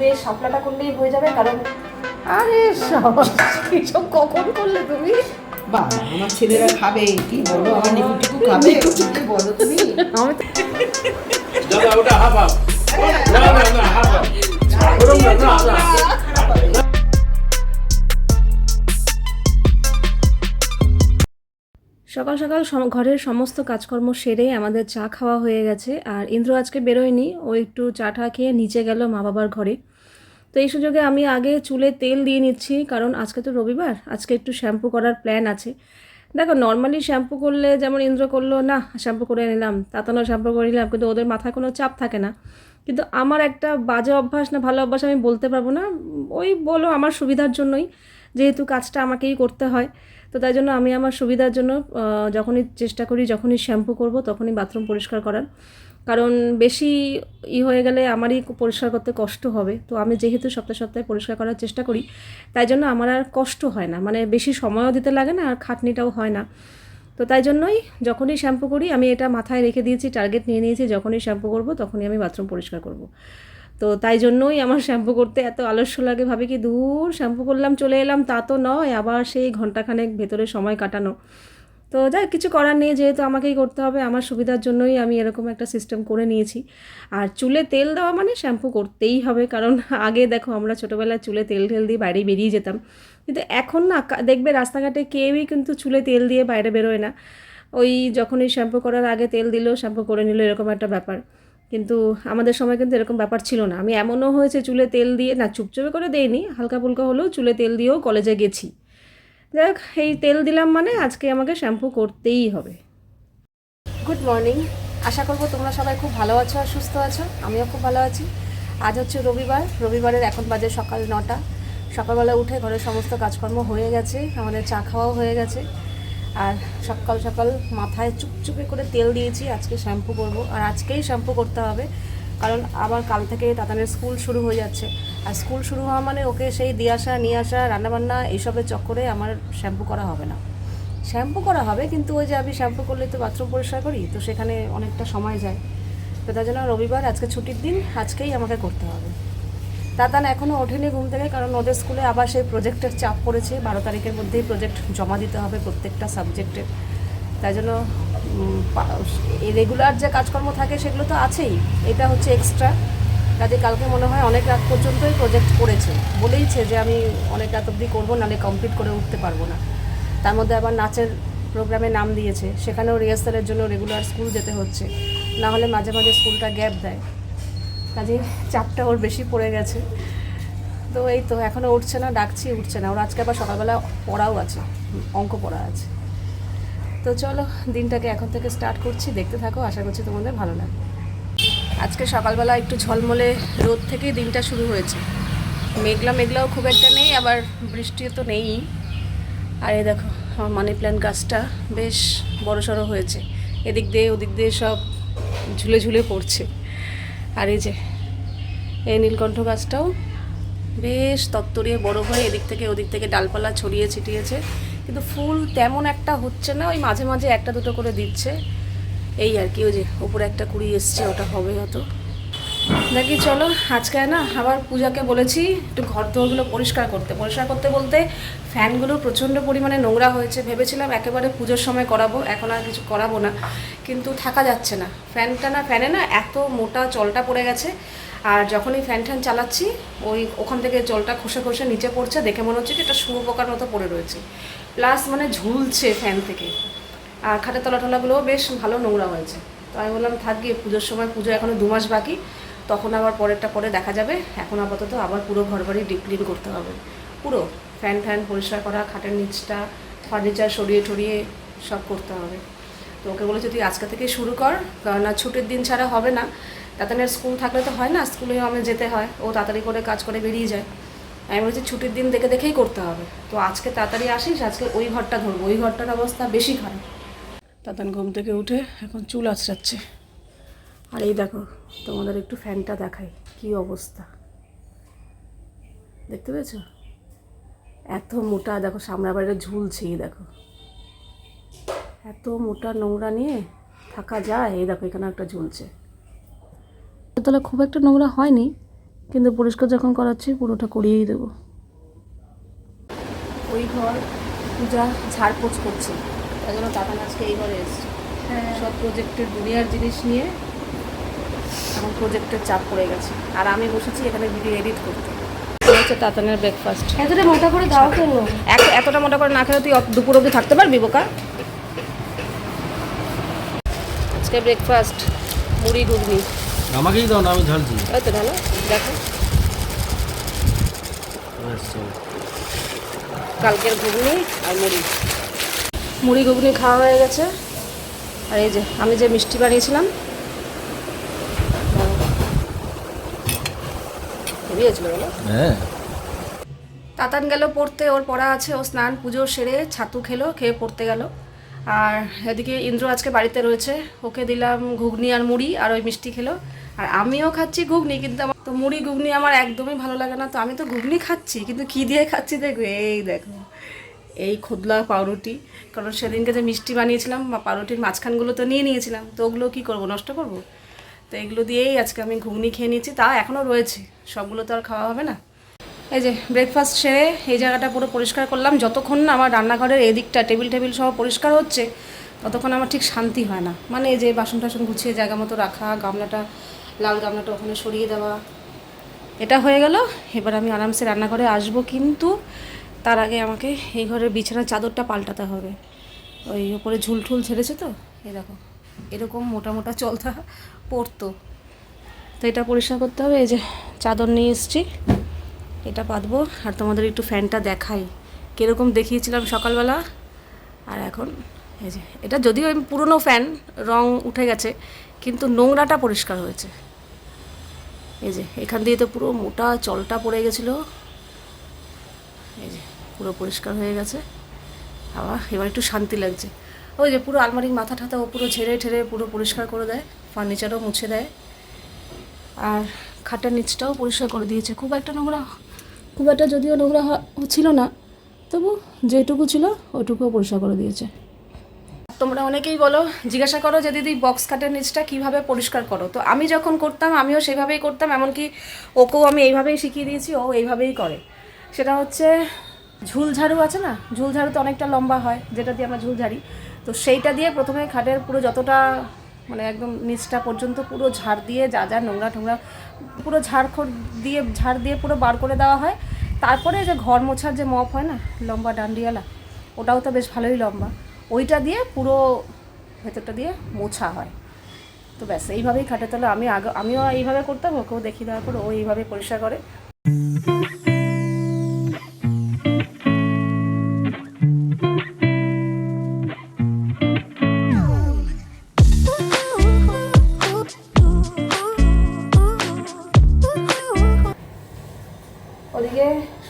ধুয়ে শাপলাটা করলেই হয়ে যাবে? কারণ আরে সব এসব কখন করলে তুমি? বাবা আমার ছেলেরা খাবে কি বলো? আমার নিকু টিকু খাবে। কি বলো তুমি? দাদা ওটা হাফ হাফ। না না না হাফ হাফ। ওরকম না না না। সকাল সকাল ঘরের সমস্ত কাজকর্ম সেরে আমাদের চা খাওয়া হয়ে গেছে। আর ইন্দ্র আজকে বেরোয়নি ও একটু চা টা খেয়ে নিচে গেল মা বাবার ঘরে। তো এই সুযোগে আমি আগে চুলে তেল দিয়ে নিচ্ছি, কারণ আজকে তো রবিবার, আজকে একটু শ্যাম্পু করার প্ল্যান আছে। দেখো নর্মালি শ্যাম্পু করলে যেমন ইন্দ্র করল, না, শ্যাম্পু করে নিলাম। তাতানো শ্যাম্পু করে নিলাম, কিন্তু ওদের মাথায় কোনো চাপ থাকে না। কিন্তু আমার একটা বাজে অভ্যাস না, ভালো অভ্যাস আমি বলতে পারব না, ওই বলো আমার সুবিধার জন্যই, যেহেতু কাজটা আমাকেই করতে হয়। তো তাই জন্য আমি আমার সুবিধার জন্য যখনই চেষ্টা করি, যখনই শ্যাম্পু করব, তখনই বাথরুম পরিষ্কার করার। কারণ বেশি ই হয়ে গেলে আমারই পরিষ্কার করতে কষ্ট হবে। তো আমি যেহেতু সপ্তাহে সপ্তাহে পরিষ্কার করার চেষ্টা করি, তাই জন্য আমার আর কষ্ট হয় না। মানে বেশি সময়ও দিতে লাগে না আর খাটনিটাও হয় না। তো তাই জন্যই যখনই শ্যাম্পু করি, আমি এটা মাথায় রেখে দিয়েছি, টার্গেট নিয়ে নিয়েছি, যখনই শ্যাম্পু করব তখনই আমি বাথরুম পরিষ্কার করব। তো তাই জন্যই আমার শ্যাম্পু করতে এত আলস্য লাগে। ভাবি কি দূর, শ্যাম্পু করলাম, চলে এলাম, তা তো নয়, আবার সেই ঘন্টাখানেক ভেতরে সময় কাটানো। তো যাই কিছু করার নেই, যেহেতু আমাকেই করতে হবে, আমার সুবিধার জন্যই আমি এরকম একটা সিস্টেম করে নিয়েছি। আর চুলে তেল দেওয়া মানে শ্যাম্পু করতেই হবে, কারণ আগে দেখো আমরা ছোটোবেলায় চুলে তেল টেল দিয়ে বাইরে বেরিয়ে যেতাম। কিন্তু এখন না দেখবে রাস্তাঘাটে কেউই কিন্তু চুলে তেল দিয়ে বাইরে বেরোয় না। ওই যখনই শ্যাম্পু করার আগে তেল দিল শ্যাম্পু করে নিল, এরকম একটা ব্যাপার। কিন্তু আমাদের সময় কিন্তু এরকম ব্যাপার ছিল না। আমি এমনও হয়েছে চুলে তেল দিয়ে, না চুপচুপে করে দেইনি হালকা ফুলকা হলেও চুলে তেল দিয়েও কলেজে গেছি। যাই হোক এই তেল দিলাম মানে আজকে আমাকে শ্যাম্পু করতেই হবে। গুড মর্নিং আশা করব তোমরা সবাই খুব ভালো আছো আর সুস্থ আছো। আমিও খুব ভালো আছি। আজ হচ্ছে রবিবার। রবিবারের এখন বাজে সকাল নটা। সকালবেলা উঠে ঘরের সমস্ত কাজকর্ম হয়ে গেছে। আমাদের চা খাওয়াও হয়ে গেছে। আর সকাল সকাল মাথায় চুপচুপে করে তেল দিয়েছি। আজকে শ্যাম্পু করব। আর আজকেই শ্যাম্পু করতে হবে। কারণ আবার কাল থেকে তাতানের স্কুল শুরু হয়ে যাচ্ছে। আর স্কুল শুরু হওয়া মানে ওকে সেই দিয়ে আসা, নিয়ে আসা, রান্নাবান্না, এইসবের চক্করে আমার শ্যাম্পু করা হবে না। শ্যাম্পু করা হবে কিন্তু ওই যে আমি শ্যাম্পু করলে তো বাথরুম পরিষ্কার করি, তো সেখানে অনেকটা সময় যায়। তো তার জন্য রবিবার, আজকে ছুটির দিন, আজকেই আমাকে করতে হবে। দাদান এখনও ওঠেনি ঘুম থেকে কারণ ওদের স্কুলে আবার সেই প্রজেক্টের চাপ পড়েছে। বারো তারিখের মধ্যেই প্রজেক্ট জমা দিতে হবে প্রত্যেকটা সাবজেক্টের তাই জন্য রেগুলার যে কাজকর্ম থাকে সেগুলো তো আছেই। এটা হচ্ছে এক্সট্রা কাজে কালকে মনে হয় অনেক রাত পর্যন্তই প্রজেক্ট করেছে। বলেইছে যে আমি অনেক রাত অবধি করব, নাহলে কমপ্লিট করে উঠতে পারব না। তার মধ্যে আবার নাচের প্রোগ্রামে নাম দিয়েছে। সেখানেও রিহার্সালের জন্য রেগুলার স্কুল যেতে হচ্ছে। না হলে মাঝে মাঝে স্কুলটা গ্যাপ দেয়। কাজে চাপটা ওর বেশি পড়ে গেছে। তো এই তো এখনও উঠছে না, ডাকছি, উঠছে না। ওর আজকে আবার সকালবেলা পড়াও আছে, অঙ্ক পড়া আছে। তো চলো, দিনটাকে এখন থেকে স্টার্ট করছি। দেখতে থাকো, আশা করছি তোমাদের ভালো লাগবে। আজকে সকালবেলা একটু ঝলমলে রোদ থেকেই দিনটা শুরু হয়েছে। মেঘলা মেঘলাও খুব একটা নেই, আবার বৃষ্টিও তো নেই। আর এই দেখো, আমার মানি প্ল্যান্ট গাছটা বেশ বড় সড়ো হয়েছে। এদিক দিয়ে ওদিক দিয়ে সব ঝুলে ঝুলে পড়ছে। আর এই যে, এই নীলকণ্ঠ গাছটাও বেশ তত্তরিয়ে বড় হয়ে এদিক থেকে ওদিক থেকে ডালপালা ছড়িয়ে ছিটিয়েছে। কিন্তু ফুল তেমন একটা হচ্ছে না, ওই মাঝে মাঝে একটা দুটো করে দিচ্ছে। এই আর কি, ওই যে উপরে একটা কুড়ি এসছে, ওটা হবে হয়তো। দেখি, চলো, আজকে না আবার পূজাকে বলেছি, একটু ঘর দোরগুলো পরিষ্কার করতে। পরিষ্কার করতে বলতে ফ্যানগুলো প্রচণ্ড পরিমাণে নোংরা হয়েছে, ভেবেছিলাম একেবারে পুজোর সময় করাবো, এখন আর কিছু করাবো না। কিন্তু থাকা যাচ্ছে না। ফ্যানটা না, ফ্যানে না এত মোটা জলটা পড়ে গেছে, আর যখনই ফ্যান ট্যান চালাচ্ছি, ওই ওখান থেকে জলটা খসে খসে নিচে পড়ছে, দেখে মনে হচ্ছে কি এটা শুভ পোকার মতো পড়ে রয়েছে। প্লাস মানে ঝুলছে ফ্যান থেকে। আর খাটের তলা টলাগুলোও বেশ ভালো নোংরা হয়েছে। তো আমি বললাম, থাকি পুজোর সময় পুজো এখনও দু মাস বাকি, তখন আবার পরেরটা পরে দেখা যাবে। এখন আপাতত আবার পুরো ঘর বাড়ি ডিপ ক্লিন করতে হবে। পুরো ফ্যান ফ্যান পরিষ্কার করা, খাটের নিচটা ফার্নিচার সরিয়ে টরিয়ে সব করতে হবে। তো ওকে বলেছে, তুই আজকে থেকে শুরু কর, কারণ আর ছুটির দিন ছাড়া হবে না। তাতানের স্কুল থাকলে তো হয় না স্কুলেও আমার যেতে হয়। ও তাড়াতাড়ি করে কাজ করে বেরিয়ে যায়। আমি বলছি ছুটির দিন দেখে দেখেই করতে হবে। তো আজকে তাড়াতাড়ি আসিস আজকে ওই ঘরটা ধরবো। ওই ঘরটার অবস্থা বেশি খারাপ। তাতান ঘুম থেকে উঠে এখন চুল আঁচড়াচ্ছে আর এই দেখো তোমাদের একটু ফ্যানটা দেখাই কি অবস্থা। দেখতে পেয়েছ? এত মোটা দেখো সামনের বাইরে ঝুলছে এই দেখো। এত মোটা নোংরা নিয়ে থাকা যায় এই দেখো এখানে একটা ঝুলছে। তাহলে খুব একটা নোংরা হয়নি। কিন্তু পরিষ্কার যখন করাচ্ছি পুরোটা করিয়েই দেবো। ওই ঘর পূজা ঝাড়পোছ করছে। তাই জন্য টাকা আজকে এই ঘরে এসছে। সব প্রজেক্টের দুনিয়ার জিনিস নিয়ে এখন প্রজেক্টের চাপ পড়ে গেছে। আর আমি বসেছি এখানে ভিডিও এডিট করতে। হচ্ছে তাতানের ব্রেকফাস্ট এতটা মোটা করে দাও কেন? এক এতটা মোটা করে না খেলে তুই দুপুর অবধি থাকতে পারবি বোকা? আজকে ব্রেকফাস্ট মুড়ি ঘুগনি। আমাকেই দাও না আমি ঝালছি ওই তো ভালো দেখো। কালকের ঘুগনি আর মুড়ি। মুড়ি ঘুগনি খাওয়া হয়ে গেছে। আর এই যে আমি যে মিষ্টি বানিয়েছিলাম হ্যাঁ। তাতান গেল পড়তে ওর পড়া আছে ও স্নান পুজো সেরে ছাতু খেলো খেয়ে পড়তে গেল। আর এদিকে ইন্দ্র আজকে বাড়িতে রয়েছে। ওকে দিলাম ঘুগনি আর মুড়ি আর ওই মিষ্টি খেলো। আর আমিও খাচ্ছি ঘুগনি, কিন্তু আমার তো মুড়ি, ঘুগনি আমার একদমই ভালো লাগে না। তো আমি তো ঘুগনি খাচ্ছি, কিন্তু কী দিয়ে খাচ্ছি দেখো, এই দেখো। এই খোদলা পাউরুটি। কারণ সেদিনকে যে মিষ্টি বানিয়েছিলাম, বা পাউরুটির মাঝখানগুলো তো নিয়ে নিয়েছিলাম, তো ওগুলো কী করব, নষ্ট করব? তো এগুলো দিয়েই আজকে আমি ঘুগনি খেয়ে নিয়েছি, তা এখনও রয়েছে। সবগুলো তো আর খাওয়া হবে না। এই যে ব্রেকফাস্ট সেরে এই জায়গাটা পুরো পরিষ্কার করলাম। যতক্ষণ না আমার রান্নাঘরের এদিকটা টেবিল টেবিল সব পরিষ্কার হচ্ছে, ততক্ষণ আমার ঠিক শান্তি হয় না। মানে এই যে বাসন টাসন গুছিয়ে জায়গা মতো রাখা, গামলাটা, লাল গামলাটা ওখানে সরিয়ে দেওয়া। এটা হয়ে গেল। এবার আমি আরামসে রান্নাঘরে আসব, কিন্তু তার আগে আমাকে এই ঘরের বিছানার চাদরটা পাল্টাতে হবে। ওই উপরে ঝুলঠুল ছেড়েছে তো? এই দেখো, এরকম মোটা মোটা চলতা পড়তো। তো এটা পরিষ্কার করতে হবে। এই যে চাদর নিয়ে এসেছি। এটা পাতবো। আর তোমাদের একটু ফ্যানটা দেখাই। কীরকম দেখিয়েছিলাম সকালবেলা। আর এখন, এই যে, এটা যদিও আমি পুরনো ফ্যান, রং উঠে গেছে, কিন্তু নোংরাটা পরিষ্কার হয়েছে। এই যে, এখান দিয়ে তো পুরো মোটা চলটা পড়ে গেছিল। এই যে, পুরো পরিষ্কার হয়ে গেছে। আবার এবার একটু শান্তি লাগছে। ওই যে, পুরো আলমারির মাথা টাথা ও পুরো ঝেড়ে ঠেড়ে পুরো পরিষ্কার করে দেয়। ফার্নিচারও মুছে দেয়। আর খাটের নিচটাও পরিষ্কার করে দিয়েছে। খুব একটা নোংরা খুব একটা যদিও নোংরা ছিল না, তবু যেটুকু ছিল ওটুকুও পরিষ্কার করে দিয়েছে। তোমরা অনেকেই বলো, জিজ্ঞাসা করো যে দিদি বক্স কাটের নিচটা কীভাবে পরিষ্কার করো? তো আমি যখন করতাম, আমিও সেভাবেই করতাম, এমনকি ওকেও আমি এইভাবেই শিখিয়ে দিয়েছি, ও এইভাবেই করে। সেটা হচ্ছে ঝুল ঝাড়ু আছে না? ঝুল ঝাড়ু তো অনেকটা লম্বা হয়, যেটা দিয়ে আমরা ঝুল ঝাড়ি। তো সেইটা দিয়ে প্রথমে খাটের পুরো যতটা মানে একদম নিচটা পর্যন্ত পুরো ঝাড় দিয়ে যা যা নোংরা টোংরা পুরো ঝাড়খড় দিয়ে, ঝাড় দিয়ে পুরো বার করে দেওয়া হয়। তারপরে যে ঘর মোছার যে মপ হয় না, লম্বা ডান্ডিয়ালা, ওটাও তো বেশ ভালোই লম্বা। ওইটা দিয়ে পুরো ভেতরটা দিয়ে মোছা হয়। তো ব্যাস, এইভাবেই খাটে। তাহলে আমি আগে, আমিও এইভাবে করতাম, ওকেও দেখিয়ে দেওয়ার পর ও এইভাবে পরিষ্কার করে।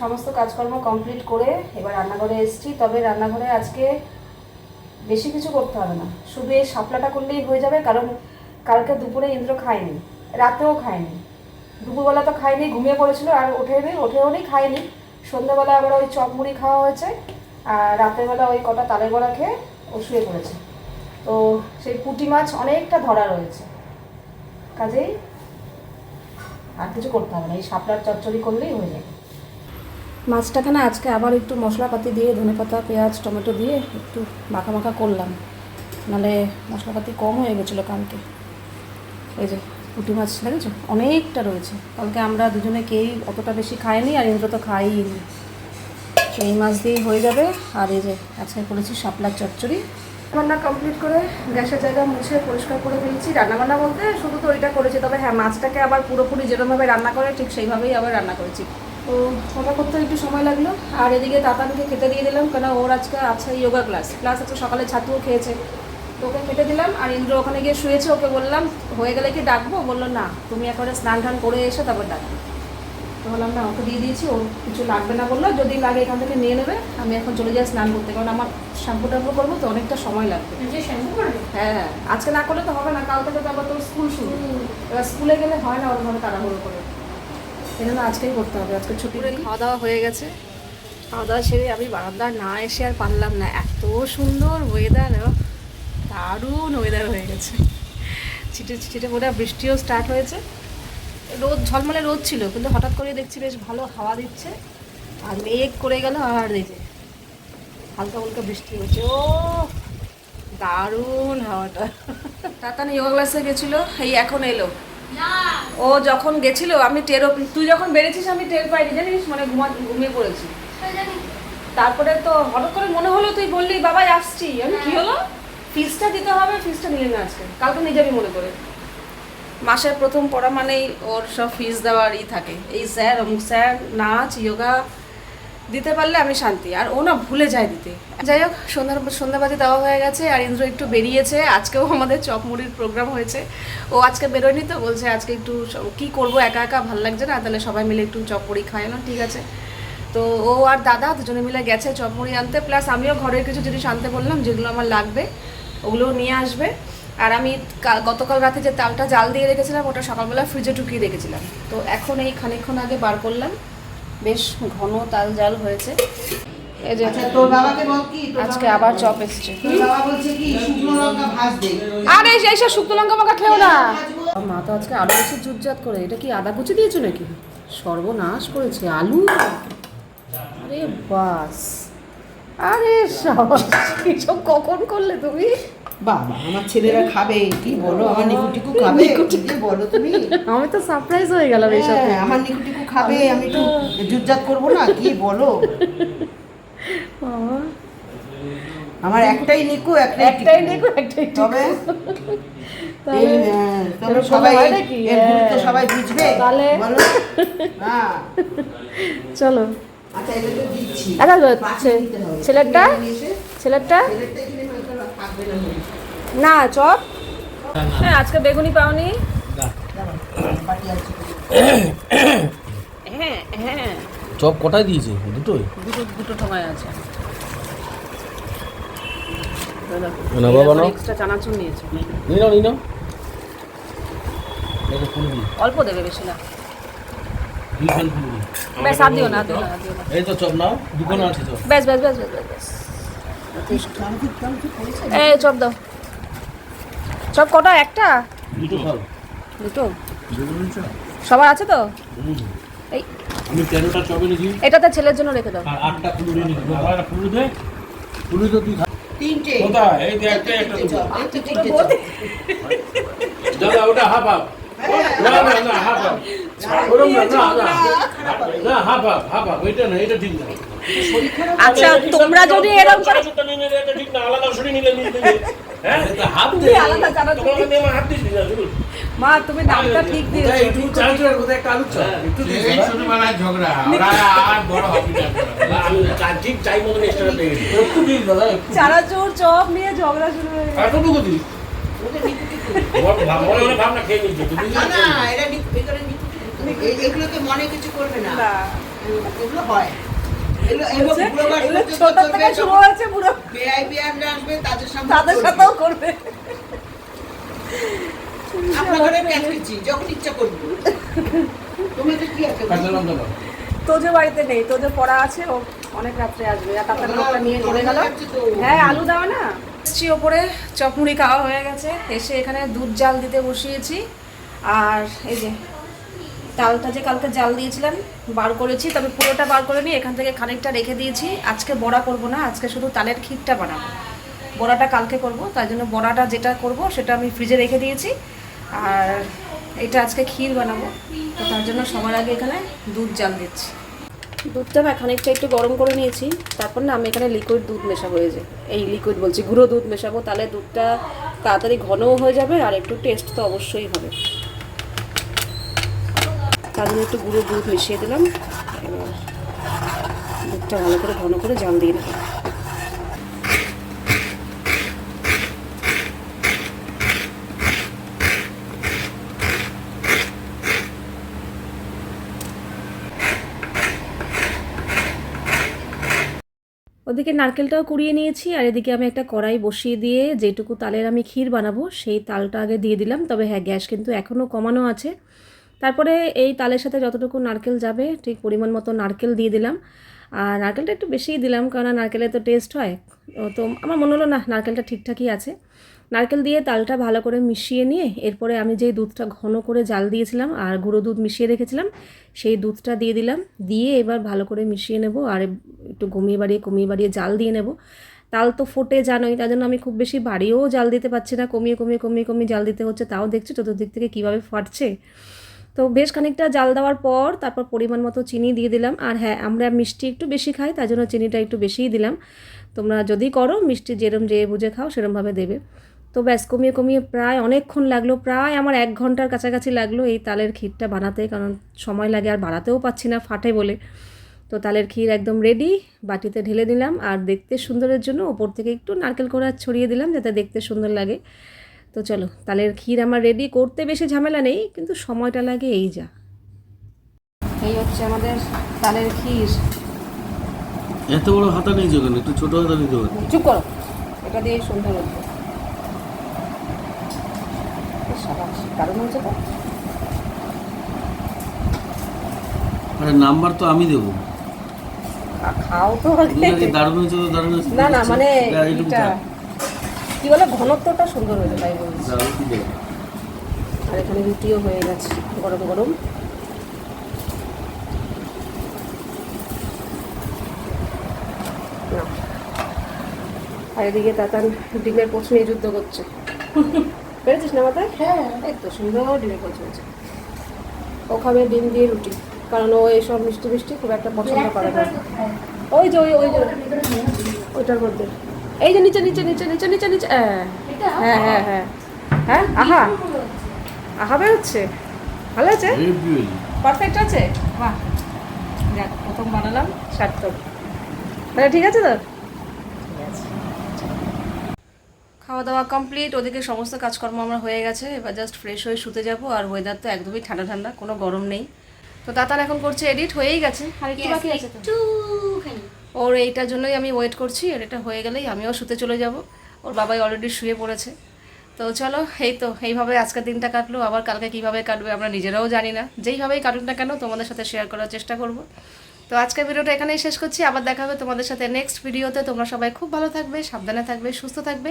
সমস্ত কাজকর্ম কমপ্লিট করে এবার রান্নাঘরে এসেছি। তবে রান্নাঘরে আজকে বেশি কিছু করতে হবে না। শুধু এই শাপলাটা করলেই হয়ে যাবে, কারণ কালকে দুপুরে ইন্দ্র খায়নি, রাতেও খায়নি। দুপুরবেলা তো খায়নি, ঘুমিয়ে পড়েছিল, আর ওঠেনি ওঠেও নি খায়নি। সন্ধ্যাবেলা আবার ওই চপ মুড়ি খাওয়া হয়েছে, আর রাতের বেলা ওই কটা তালের বড়া খেয়ে ও শুয়ে পড়েছে। তো সেই পুঁটি মাছ অনেকটা ধরা রয়েছে। কাজেই আর কিছু করতে হবে না, এই শাপলার চচ্চড়ি করলেই হয়ে যাবে। মাছটাকে না আজকে আবার একটু মশলাপাতি দিয়ে, ধনেপাতা, পেঁয়াজ, টমেটো দিয়ে একটু মাখা মাখা করলাম। নাহলে মশলাপাতি কম হয়ে গেছিল কালকে। এই যে পুঁটি মাছ দেখেছ? অনেকটা রয়েছে। কালকে আমরা দুজনে কেই অতটা বেশি খাইনি আর ইন্দ্র তো খাইনি এই মাছ দিয়েই হয়ে যাবে। আর এই যে আজকে করেছি শাপলার চচ্চড়ি। রান্না কমপ্লিট করে গ্যাসের জায়গা মুছে পরিষ্কার করে ফেলেছি। রান্নাবান্না বলতে শুধু তো ওইটা করেছি, তবে হ্যাঁ মাছটাকে আবার পুরোপুরি যেরকমভাবে রান্না করে, ঠিক সেইভাবেই আবার রান্না করেছি। তো ওটা করতে একটু সময় লাগল আর এদিকে তাতানকে খেতে দিয়ে দিলাম কেন ওর আজকে আছে যোগা ক্লাস ক্লাস আছে সকালে ছাতুও খেয়েছে। তো ওকে খেতে দিলাম আর ইন্দ্র ওখানে গিয়ে শুয়েছে ওকে বললাম হয়ে গেলে কি ডাকবো? বলল না তুমি একেবারে স্নান টান করে এসে তারপর ডাকবো। তো বললাম না ওকে দিয়ে দিয়েছি ও কিছু লাগবে না বলল যদি লাগে এখান থেকে নিয়ে নেবে আমি এখন চলে যাই স্নান করতে কারণ আমার শ্যাম্পু ট্যাম্পু করব তো অনেকটা সময় লাগবে। হ্যাঁ হ্যাঁ আজকে না করলে তো হবে না কাল থেকে তো আবার তোর স্কুল শুরু। এবার স্কুলে গেলে হয় না ওরকমভাবে তাড়াহুড়ো করে। জন্য আজকেই করতে হবে আজকে ছুটি খাওয়া দাওয়া হয়ে গেছে। খাওয়া দাওয়া সেরে আমি বারান্দায় না এসে আর পারলাম না। এত সুন্দর ওয়েদার দারুণ ওয়েদার হয়ে গেছে। ছিটে ছিটে বোধহয় বৃষ্টিও স্টার্ট হয়েছে। রোদ ঝলমলে রোদ ছিল কিন্তু হঠাৎ করে দেখছি বেশ ভালো হাওয়া দিচ্ছে। আর মেঘ করে গেল আর দেখে হালকা হালকা বৃষ্টি হচ্ছে। ও দারুণ হাওয়াটা। তাতান যোগা ক্লাসে গেছিল এই এখন এলো। ও যখন গেছিল আমি টেরও তুই যখন বেড়েছিস আমি টের পাইনি জানিস? মানে ঘুমা ঘুমিয়ে পড়েছি। তারপরে তো হঠাৎ করে মনে হলো তুই বললি বাবাই আসছি। আমি কি হলো? ফিজটা দিতে হবে ফিজটা নিয়ে না আজকে। কালকে নিয়ে যাবি মনে করে। মাসের প্রথম পড়া মানেই ওর সব ফিজ দেওয়ারই থাকে। এই স্যার অমুক স্যার নাচ যোগা দিতে পারলে আমি শান্তি, আর ও না ভুলে যায় দিতে। যাই হোক সন্ধ্যার সন্ধ্যাবাতি দেওয়া হয়ে গেছে, আর ইন্দ্র একটু বেরিয়েছে, আজকেও আমাদের চপ মুড়ির প্রোগ্রাম হয়েছে। ও আজকে বেরোয়নি তো, বলছে আজকে একটু কি করব, একা একা ভালো লাগছে না, তাহলে সবাই মিলে একটু চপ মুড়ি খায় না, ঠিক আছে? তো ও আর দাদা দুজনে মিলে গেছে চপ মুড়ি আনতে, প্লাস আমিও ঘরের কিছু জিনিস আনতে বললাম, যেগুলো আমার লাগবে ওগুলোও নিয়ে আসবে। আর আমি গতকাল রাতে যে তালটা জাল দিয়ে রেখেছিলাম, ওটা সকালবেলা ফ্রিজে ঢুকিয়ে রেখেছিলাম। তো এখন এই খানিকক্ষণ আগে বার করলাম বেশ ঘন তাল জাল হয়েছে এই যে আচ্ছা আজকে আবার চপ এসছে আরে এই সব শুকনো লঙ্কা মাখা খেও না মা তো আজকে আলু বেশি জুটজাত করে এটা কি আদা কুচি দিয়েছ নাকি সর্বনাশ করেছে আলু আরে বাস আরে এসব কখন করলে তুমি বাবা আমার ছেলেরা খাবে কি বলো? আমার নিকুটিকু খাবে? কি বলো তুমি? আমি তো সারপ্রাইজ হয়ে গেলাম এই সাথে হ্যাঁ, আমার নিকুটিকু খাবে আমি জুজ্জাত করব না কি বলো? আমার একটাই নিকু একটাই একটাই টিকু। একটাই। তবে তবে সবাই এর গুরুত্ব হ্যাঁ। সবাই বুঝবে তাহলে? বলো? হ্যাঁ। চলো। আচ্ছা এটা তো দিচ্ছি আচ্ছা পাঠিয়ে দিতে না চপ? হ্যাঁ আজকে বেগুনি পাওনি। হ্যাঁ হ্যাঁ। চপ কটায় দিয়েছে? দুটোই? দুটো দুটো ঠোঙায় আছে। না বাবা না এক্সট্রা চানাচুর নিয়েছে। নিয়ে নাও নিয়ে নাও। অল্প দেবে বেশি না। ব্যাস আর দিও না দিও না। এই তো চপ নাও দুখানে আছে চপ। ব্যাস ব্যাস ব্যাস ব্যাস ব্যাস, এই চপ দাও। চপ কটা? একটা? দুটো সবার আছে তো? এই আমি তেরোটা চপ এনেছি। এটাতে ছেলের জন্য রেখে দাও। আর আটটা ফুলুরি নিয়েছি বাবা একটা ফুলুরি দে। ফুলুরি তো তুই তিনটে। কোথায়? এই যে একটা একটা চপ। দাদা ওটা হাফ হাফ। না না না হাফ হাফ। ওরম না না না না হাফ হাফ হাফ হাফ এটা না এটা ঠিক না। আচ্ছা তোমরা যদি এরকম করে নিয়ে নিলে এটা ঠিক না আলাদা নিলে নিয়ে নিলে হ্যাঁ হাফ তুমি আলাদা চানাচুর তোমাকে দিয়ে হাত দিস না মা তুমি দামটা ঠিক দিয়েছ। একটু চানাচুর আর কোথায় একটা আলু চপ একটু এই ছোটবেলায় ঝগড়া ওরা আর বড় হবি না। আমি ঠিক চাই মতন এক্সট্রা পেয়ে গেছি একটু দিস দাদা চানাচুর চপ নিয়ে ঝগড়া শুরু হয়ে। এতটুকু না এরা এগুলোকে মনে কিছু করবে। এগুলো হয়। ছোট থেকে শুরু যখন হয়েছে পুরো বেআই আসবে তাদের সামনে তাদের সাথেও করবে। আমরা ঘরে ক্যাচ যখন ইচ্ছা করব। তোমাদের কি আছে? কাঁচা লঙ্কা দাও তোজো বাড়িতে নেই তোজো পড়া আছে ও অনেক রাত্রে আসবে। আর তারপরে লোকটা নিয়ে চলে গেল। হ্যাঁ আলু দাও না। এসছি ওপরে চপমুড়ি খাওয়া হয়ে গেছে। এসে এখানে দুধ জাল দিতে বসিয়েছি। আর এই যে তালটা যে কালকে জাল দিয়েছিলাম, বার করেছি, তবে পুরোটা বার করে নিয়ে এখান থেকে খানিকটা রেখে দিয়েছি। আজকে বড়া করব না, আজকে শুধু তালের ক্ষীরটা বানাবো। বড়াটা কালকে করব, তাই জন্য বড়াটা যেটা করব, সেটা আমি ফ্রিজে রেখে দিয়েছি। আর এটা আজকে ক্ষীর বানাবো, তো তার জন্য সবার আগে এখানে দুধ জাল দিচ্ছি। দুধটা না খানিকটা একটু গরম করে নিয়েছি। তারপর না আমি এখানে লিকুইড দুধ মেশাবো, এই যে, এই লিকুইড বলছি, গুঁড়ো দুধ মেশাবো, তাহলে দুধটা তাড়াতাড়ি ঘনও হয়ে যাবে আর একটু টেস্ট তো অবশ্যই হবে। তার জন্য একটু গুঁড়ো দুধ মিশিয়ে দিলাম। দুধটা ভালো করে ঘন করে জাল দিয়ে নেব। ওদিকে নারকেলটাও কুড়িয়ে নিয়েছি, আর এদিকে আমি একটা কড়াই বসিয়ে দিয়ে যেটুকু তালের আমি ক্ষীর বানাবো, সেই তালটা আগে দিয়ে দিলাম। তবে হ্যাঁ গ্যাস কিন্তু এখনও কমানো আছে। তারপরে এই তালের সাথে যতটুকু নারকেল যাবে, ঠিক পরিমাণ মতো নারকেল দিয়ে দিলাম। আর নারকেলটা একটু বেশিই দিলাম কারণ নারকেলে তো টেস্ট হয়। তো আমার মনে হলো না, নারকেলটা ঠিকঠাকই আছে। নারকেল দিয়ে তালটা ভালো করে মিশিয়ে নিয়ে এরপরে আমি যেই দুধটা ঘন করে জাল দিয়েছিলাম আর গুঁড়ো দুধ মিশিয়ে রেখেছিলাম, সেই দুধটা দিয়ে দিলাম। দিয়ে এবার ভালো করে মিশিয়ে নেব আর একটু কমিয়ে বাড়িয়ে কমিয়ে বাড়িয়ে জাল দিয়ে নেব। তাল তো ফোটে জানোই, তার জন্য আমি খুব বেশি বাড়িয়েও জাল দিতে পারছি না। কমিয়ে কমিয়ে কমিয়ে কমিয়ে জাল দিতে হচ্ছে, তাও দেখছি চতুর্দিক থেকে কীভাবে ফাটছে। তো বেশ খানিকটা জাল দেওয়ার পর তারপর পরিমাণ মতো চিনি দিয়ে দিলাম। আর হ্যাঁ আমরা মিষ্টি একটু বেশি খাই, তার জন্য চিনিটা একটু বেশিই দিলাম। তোমরা যদি করো, মিষ্টি যেরম যে বুঝে খাও, সেরমভাবে দেবে। তো ব্যাস কমিয়ে কমিয়ে প্রায় অনেকক্ষণ লাগল প্রায় আমার এক ঘণ্টার কাছাকাছি লাগল এই তালের ক্ষীরটা বানাতে কারণ সময় লাগে আর বানাতেও পাচ্ছি না ফাটে বলে। তো তালের ক্ষীর একদম রেডি বাটিতে ঢেলে দিলাম আর দেখতে সুন্দরের জন্য ওপর থেকে একটু নারকেল কোড়া ছড়িয়ে দিলাম যাতে দেখতে সুন্দর লাগে। তো চলো তালের ক্ষীর আমার রেডি করতে বেশি ঝামেলা নেই কিন্তু সময়টা লাগে এই যা। এই হচ্ছে আমাদের তালের ক্ষীর। এত বড় হাতা নেই যখন একটু ছোট হাতা নিতে পারে চুপ করো এটা দিয়ে সুন্দর হচ্ছে। সাবাস কারণ হচ্ছে আরে নাম্বার তো আমি দেবো। খাও তো। দারুণ হয়েছে তো দারুণ হয়েছে। না না মানে এটা কি বলে ঘনত্বটা সুন্দর হয়েছে তাই বলছি। আর এখানে রুটিও হয়ে গেছে গরম গরম। আর এদিকে তাতান ডিমের নিয়ে যুদ্ধ করছে। পেরেছিস না মাথায়? হ্যাঁ। এই তো সুন্দর ডিমের পোচ হয়েছে ও খাবে ডিম দিয়ে রুটি কারণ ও এইসব মিষ্টি মিষ্টি খুব একটা পছন্দ করে না। ওই যে ওই ওই যে ওইটার মধ্যে। এই যে নিচে নিচে নিচে নিচে নিচে নিচে হ্যাঁ। হ্যাঁ হ্যাঁ হ্যাঁ। হ্যাঁ আহা। আহা বেরোচ্ছে। ভালো আছে? পারফেক্ট আছে? বাহ। দেখ প্রথম বানালাম সার্থক। তাহলে ঠিক আছে তো? খাওয়া দাওয়া কমপ্লিট ওদিকে সমস্ত কাজকর্ম আমার হয়ে গেছে। এবার জাস্ট ফ্রেশ হয়ে শুতে যাব আর ওয়েদার তো একদমই ঠান্ডা ঠান্ডা কোনো গরম নেই। তো তাতান এখন করছে এডিট হয়েই গেছে। আর একটু বাকি আছে তো? ওর এইটার জন্যই আমি ওয়েট করছি আর এটা হয়ে গেলেই আমিও শুতে চলে যাব। ওর বাবাই অলরেডি শুয়ে পড়েছে। তো চলো এই তো এইভাবে আজকের দিনটা কাটলো। আবার কালকে কীভাবে কাটবে আমরা নিজেরাও জানি না। যেইভাবেই কাটুক না কেন তোমাদের সাথে শেয়ার করার চেষ্টা করব। তো আজকের ভিডিওটা এখানেই শেষ করছি। আবার দেখা হবে তোমাদের সাথে নেক্সট ভিডিওতে তোমরা সবাই খুব ভালো থাকবে সাবধানে থাকবে সুস্থ থাকবে।